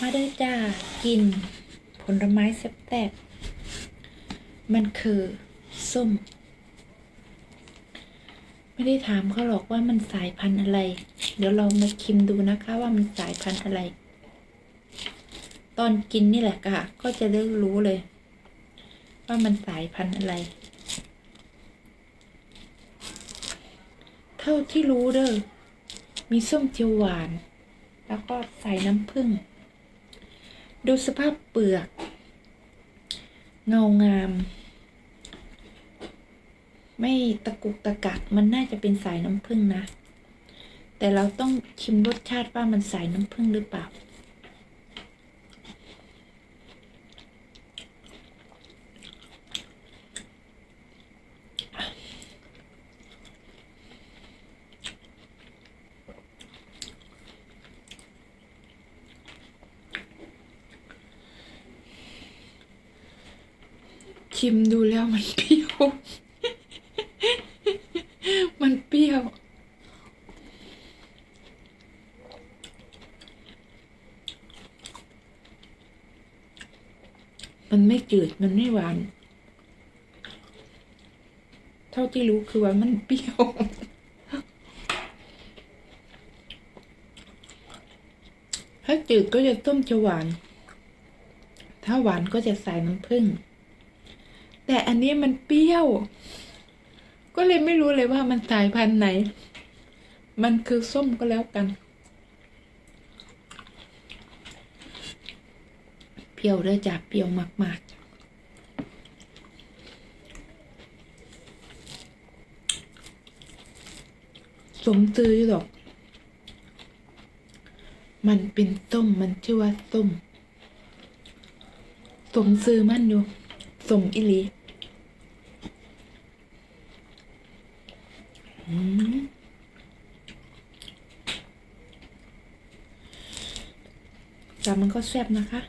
มาเด้อจ้ากิน ผลไม้แซ่บๆมันคือส้ม ไม่ได้ถามเขาหรอกว่ามันสายพันธุ์อะไร เดี๋ยวเรามาชิมดูนะคะว่ามันสายพันธุ์อะไร ตอนกินนี่แหละค่ะ ก็จะได้รู้เลย ว่ามันสายพันธุ์อะไร เท่าที่รู้เด้อมีส้มเจียวหวาน แล้วก็ใส่น้ำผึ้ง ดูสภาพเปลือก เงางาม ไม่ตะกุกตะกักมันน่าจะเป็นสายน้ำผึ้งนะ แต่เราต้องชิมรสชาติว่ามันสายน้ำผึ้งหรือเปล่า ชิมดูแล้วมันเปรี้ยว มันเปรี้ยวมันไม่จืด มันไม่หวาน เท่าที่รู้คือว่ามันเปรี้ยว ถ้าจืดก็จะต้มจะหวาน ถ้าหวานก็จะใส่น้ำผึ้ง แต่อันนี้มันเปรี้ยว ก็เลยไม่รู้เลยว่ามันสายพันธุ์ไหน มันคือส้มก็แล้วกัน เปรี้ยวเด้อจ้ะเปรี้ยวมากๆสมซื้อหรอก มันเป็นส้ม มันชื่อว่าส้ม สมซื้อมันอยู่ สมอิลีแต่มันก็แซ่บนะคะ